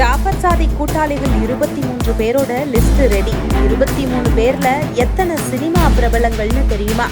ஜாஃபர் சாதி கூட்டாளிகள் இருபத்தி மூன்று பேரோட லிஸ்ட் ரெடி இருபத்தி மூணு பேர்ல எத்தனை சினிமா பிரபலங்கள்னு தெரியுமா?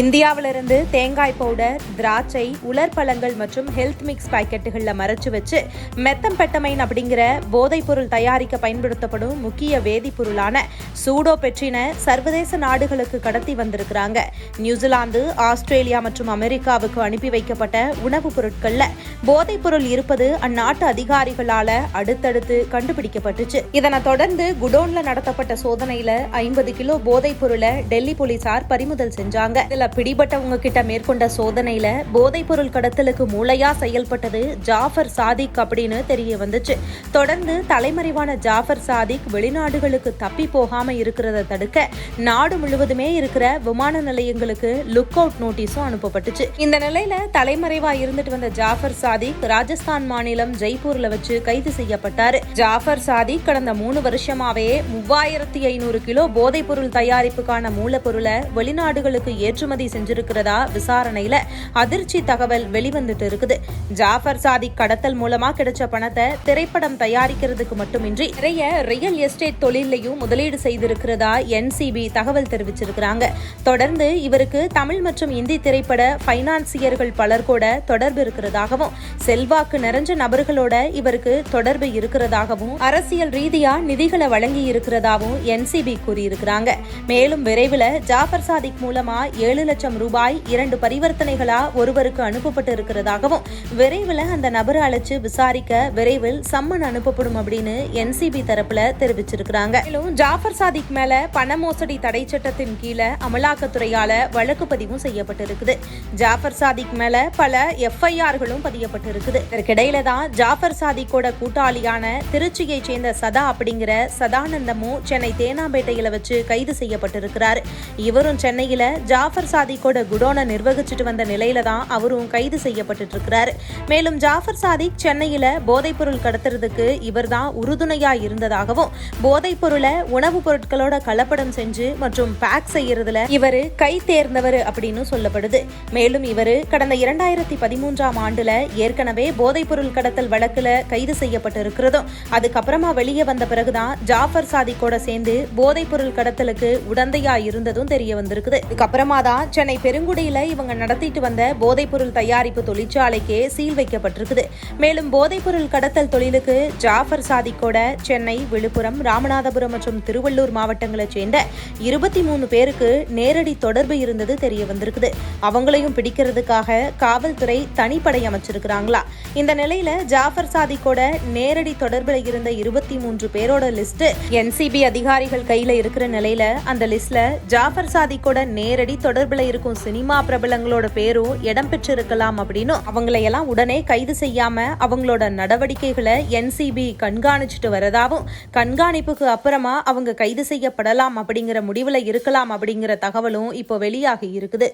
இந்தியாவிலிருந்து தேங்காய் பவுடர் திராட்சை உலர்பழங்கள் மற்றும் ஹெல்த் மிக்ஸ் பாக்கெட்டுகளில் மறைச்சு வச்சு மெத்தம்பெட்டமைன் அப்படிங்கிற போதைப்பொருள் தயாரிக்க பயன்படுத்தப்படும் முக்கிய வேதிப்பொருளான சூடோ பெற்றின சர்வதேச நாடுகளுக்கு கடத்தி வந்திருக்கிறாங்க. நியூசிலாந்து ஆஸ்திரேலியா மற்றும் அமெரிக்காவுக்கு அனுப்பி வைக்கப்பட்ட உணவுப் பொருட்கள்ல போதைப்பொருள் இருப்பது அந்நாட்டு அதிகாரிகளால அடுத்தடுத்து கண்டுபிடிக்கப்பட்டுச்சு. இதனை தொடர்ந்து குடோன்ல நடத்தப்பட்ட சோதனையில ஐம்பது கிலோ போதைப் பொருளை டெல்லி போலீசார் பறிமுதல் செஞ்சாங்க. இதுல பிடிபட்டவங்க கிட்ட மேற்கொண்ட சோதனையில போதைப்பொருள் கடத்தலுக்கு மூளையா செயல்பட்டது ஜாஃபர் சாதிக் அப்படின்னு தெரிய வந்துச்சு. தொடர்ந்து தலைமறைவான ஜாஃபர் சாதிக் வெளிநாடுகளுக்கு தப்பி போகாம இருக்கிறத தடுக்க நாடு முழுவதுமே இருக்கிற விமான நிலையங்களுக்கு லுக் அவுட் நோட்டீஸும் அனுப்பப்பட்டுச்சு. இந்த நிலையில தலைமறைவா இருந்துட்டு வந்த ஜாஃபர் சாதிக் ராஜஸ்தான் மாநிலம் ஜெய்ப்பூர்ல வச்சு கைது செய்யப்பட்டாரு. ஜாஃபர் சாதிக் கடந்த மூணு வருஷமாவே மூவாயிரத்தி ஐநூறு கிலோ போதைப்பொருள் தயாரிப்புக்கான மூலப்பொருளை வெளிநாடுகளுக்கு ஏற்றுமதி செஞ்சிருக்கிறதா விசாரணையில அதிர்ச்சி தகவல் வெளிவந்துட்டு இருக்குது ஜாஃபர் சாதிக் கடத்தல் மூலமா கிடைச்ச பணத்தை திரைப்படம் தயாரிக்கிறதுக்கு மட்டுமின்றி நிறைய ரியல் எஸ்டேட் தொழிலையும் முதலீடு செய்திருக்கிறதா என்சிபி தகவல் தெரிவிச்சிருக்கிறாங்க. தொடர்ந்து இவருக்கு தமிழ் மற்றும் இந்தி திரைப்பட பைனான்சியர்கள் பலர் கூட தொடர்பு இருக்கிறதாகவும் செல்வாக்கு நிறைஞ்ச நபர்களோட இவருக்கு தொடர்பு இருக்கிறதாகவும் அரசியல் ரீதியா நிதிகளை வழங்கி இருக்கிறதாகவும் என்சிபி கூறியிருக்கிறாங்க. மேலும் விரைவில் ஜாஃபர் சாதிக் மூலமா ஏழு லட்சம் ரூபாய் இரண்டு பரிவர்த்தனைகளா ஒருவருக்கு அனுப்பப்பட்டு இருக்கிறதாகவும் விரைவில் அந்த நபரை அழைச்சு விசாரிக்க விரைவில் சம்மன் அனுப்பப்படும் அப்படின்னு என்சிபி தரப்புல தெரிவிச்சிருக்கிறாங்க. மேலும் ஜாஃபர் சாதிக் மேல பண மோசடி தடை சட்டத்தின் கீழே அமலாக்கத்துறையால வழக்கு பதிவும் செய்யப்பட்டிருக்குது. ஜாஃபர் சாதிக் மேல பல எஃப்ஐஆர்களும் பதியப்பட்டிருக்குது. இதற்கிடையில தான் ஜாஃபர் சாதிக்கோட கூட்டாளியான திருச்சியை சேர்ந்த சதா அப்படிங்கிற சதானந்தமும் சென்னை தேனாம்பேட்டையில வச்சு கைது செய்யப்பட்டிருக்கிறார். இவரும் சென்னையில ஜாஃபர் சாதிக்கோட குடோனை நிர்வகிச்சுட்டு வந்த நிலையில தான் அவரும் கைது செய்யப்பட்டு இருக்கிறாரு மேலும் ஜாஃபர் சாதிக் சென்னையில போதைப்பொருள் கடத்துறதுக்கு இவர்தான் உறுதுணையா இருந்ததாகவும் போதைப் பொருளை உணவுப் பொருட்களோட கலப்படம் செஞ்சு மற்றும் பேக் செய்யறதுல இவரு கை தேர்ந்தவர் அப்படின்னு சொல்லப்படுது. மேலும் இவரு கடந்த இரண்டாயிரத்தி பதிமூன்றாம் ஆண்டுல ஏற்கனவே போதைப்பொருள் கடத்தல் வழக்குல கைது செய்யப்பட்டு இருக்கிறதும் அதுக்கப்புறமா வெளியே வந்த பிறகுதான் ஜாஃபர் சாதிக்கோட சேர்ந்து போதைப்பொருள் கடத்தலுக்கு உடந்தையா இருந்ததும் தெரிய வந்திருக்குது. இதுக்கப்புறமா தான் சென்னை பெருங்குடியில இவங்க நடத்திட்டு வந்த போதைப்பொருள் தயாரிப்பு தொழிற்சாலைக்கே சீல் வைக்கப்பட்டிருக்குது. மேலும் போதைப்பொருள் கடத்தல் தொழிலுக்கு ஜாஃபர் சாதிக்கோட சென்னை விழுப்புரம் ராமநாதபுரம் மற்றும் திருவள்ளூர் மாவட்டங்களைச் சேர்ந்த இருபத்தி மூணு பேருக்கு நேரடி தொடர்பு இருந்தது தெரிய வந்திருக்குது. அவங்களையும் பிடிக்கிறதுக்காக காவல்துறை தனிப்படை அமைச்சிருக்கிறாங்களா? இந்த நிலையில ஜாஃபர் சாதிக்கோட நேரடி தொடர்பில் இருந்த இருபத்தி மூன்று பேரோட லிஸ்ட் என்சிபி அதிகாரிகள் கையில இருக்கிற நிலையில அந்த லிஸ்ட்ல ஜாஃபர் சாதிக்கோட நேரடி தொடர்பு தொடர்பில் இருக்கும் சினிமா பிரபலங்களோட பேரும் இடம்பெற்றிருக்கலாம் அப்படின்னு அவங்களையெல்லாம் உடனே கைது செய்யாம அவங்களோட நடவடிக்கைகளை என்சிபி கண்காணிச்சுட்டு வரதாகவும் கண்காணிப்புக்கு அப்புறமா அவங்க கைது செய்யப்படலாம் அப்படிங்கிற முடிவில் இருக்கலாம் அப்படிங்கிற தகவலும் இப்போ வெளியாகி இருக்குது.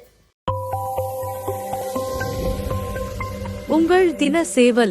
உங்கள் தின சேவல்